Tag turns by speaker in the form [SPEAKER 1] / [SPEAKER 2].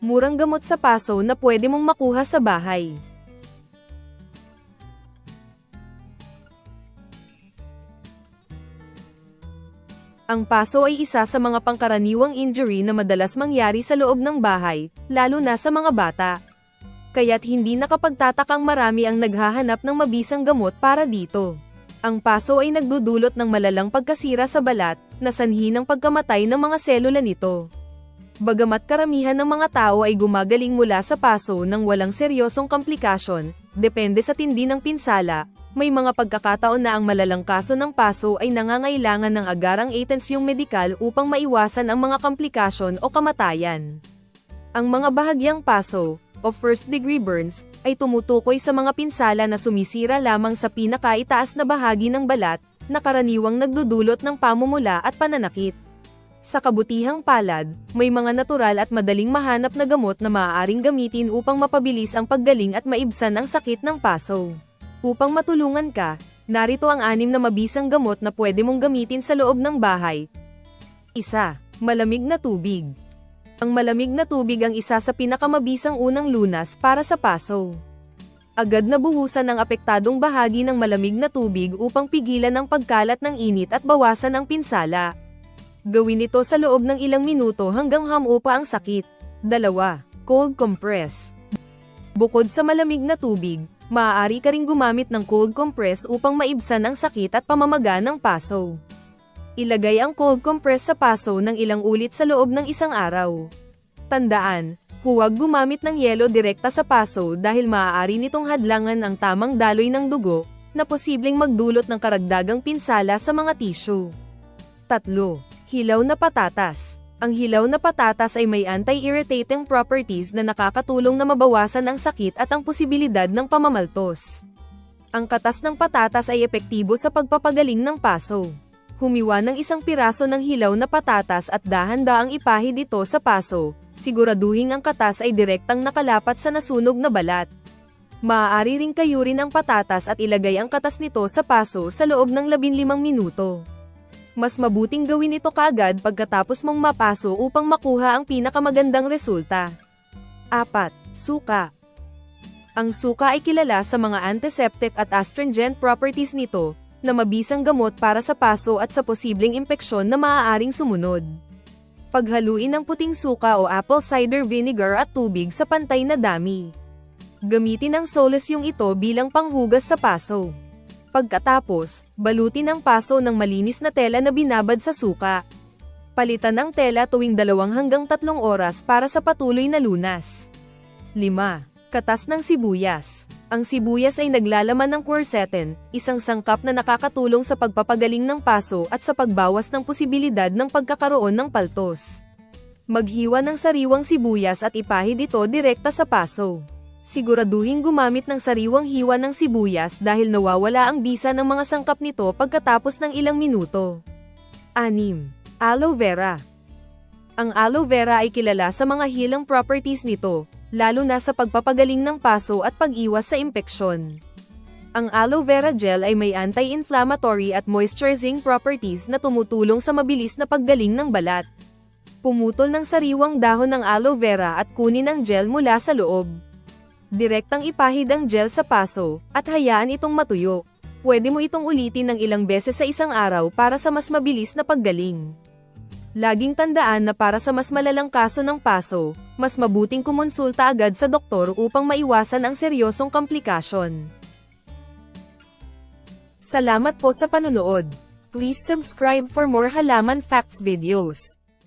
[SPEAKER 1] Murang gamot sa paso na pwede mong makuha sa bahay. Ang paso ay isa sa mga pangkaraniwang injury na madalas mangyari sa loob ng bahay, lalo na sa mga bata. Kaya't hindi nakapagtatakang marami ang naghahanap ng mabisang gamot para dito. Ang paso ay nagdudulot ng malalang pagkasira sa balat, na sanhi ng pagkamatay ng mga selula nito. Bagamat karamihan ng mga tao ay gumagaling mula sa paso nang walang seryosong komplikasyon, depende sa tindi ng pinsala, may mga pagkakataon na ang malalang kaso ng paso ay nangangailangan ng agarang atensyong medikal upang maiwasan ang mga komplikasyon o kamatayan. Ang mga bahagyang paso, o first-degree burns, ay tumutukoy sa mga pinsala na sumisira lamang sa pinakaitaas na bahagi ng balat, na karaniwang nagdudulot ng pamumula at pananakit. Sa kabutihang palad, may mga natural at madaling mahanap na gamot na maaaring gamitin upang mapabilis ang paggaling at maibsan ang sakit ng paso. Upang matulungan ka, narito ang anim na mabisang gamot na pwede mong gamitin sa loob ng bahay. Isa, malamig na tubig. Ang malamig na tubig ang isa sa pinakamabisang unang lunas para sa paso. Agad na buhusan ang apektadong bahagi ng malamig na tubig upang pigilan ang pagkalat ng init at bawasan ang pinsala. Gawin ito sa loob ng ilang minuto hanggang hamupa ang sakit. Dalawa, cold compress. Bukod sa malamig na tubig, maaari ka ring gumamit ng cold compress upang maibsan ang sakit at pamamaga ng paso. Ilagay ang cold compress sa paso ng ilang ulit sa loob ng isang araw. Tandaan, huwag gumamit ng yelo direkta sa paso dahil maaari nitong hadlangan ang tamang daloy ng dugo, na posibleng magdulot ng karagdagang pinsala sa mga tissue. Tatlo, hilaw na patatas. Ang hilaw na patatas ay may anti-irritating properties na nakakatulong na mabawasan ang sakit at ang posibilidad ng pamamaltos. Ang katas ng patatas ay epektibo sa pagpapagaling ng paso. Humiwa ng isang piraso ng hilaw na patatas at dahan-daang ipahid ito sa paso, siguraduhin ang katas ay direktang nakalapat sa nasunog na balat. Maaari ring kayurin ang patatas at ilagay ang katas nito sa paso sa loob ng 15 minuto. Mas mabuting gawin ito kaagad pagkatapos mong mapaso upang makuha ang pinakamagandang resulta. 4. Suka Ang suka ay kilala sa mga antiseptic at astringent properties nito, na mabisang gamot para sa paso at sa posibleng impeksyon na maaaring sumunod. Paghaluin ang puting suka o apple cider vinegar at tubig sa pantay na dami. Gamitin ang solusyong ito bilang panghugas sa paso. Pagkatapos, balutin ang paso ng malinis na tela na binabad sa suka. Palitan ang tela tuwing dalawang hanggang tatlong oras para sa patuloy na lunas. 5. Katas ng sibuyas. Ang sibuyas ay naglalaman ng quercetin, isang sangkap na nakakatulong sa pagpapagaling ng paso at sa pagbawas ng posibilidad ng pagkakaroon ng paltos. Maghiwa ng sariwang sibuyas at ipahid ito direkta sa paso siguraduhin gumamit ng sariwang hiwa ng sibuyas dahil nawawala ang bisa ng mga sangkap nito pagkatapos ng ilang minuto. 6. Aloe vera Ang aloe vera ay kilala sa mga healing properties nito, lalo na sa pagpapagaling ng paso at pag-iwas sa impeksyon. Ang aloe vera gel ay may anti-inflammatory at moisturizing properties na tumutulong sa mabilis na paggaling ng balat. Pumutol ng sariwang dahon ng aloe vera at kunin ang gel mula sa loob. Direktang ipahid ang gel sa paso, at hayaan itong matuyo. Pwede mo itong ulitin ng ilang beses sa isang araw para sa mas mabilis na paggaling. Laging tandaan na para sa mas malalang kaso ng paso, mas mabuting kumonsulta agad sa doktor upang maiwasan ang seryosong komplikasyon. Salamat po sa panonood. Please subscribe for more halaman facts videos.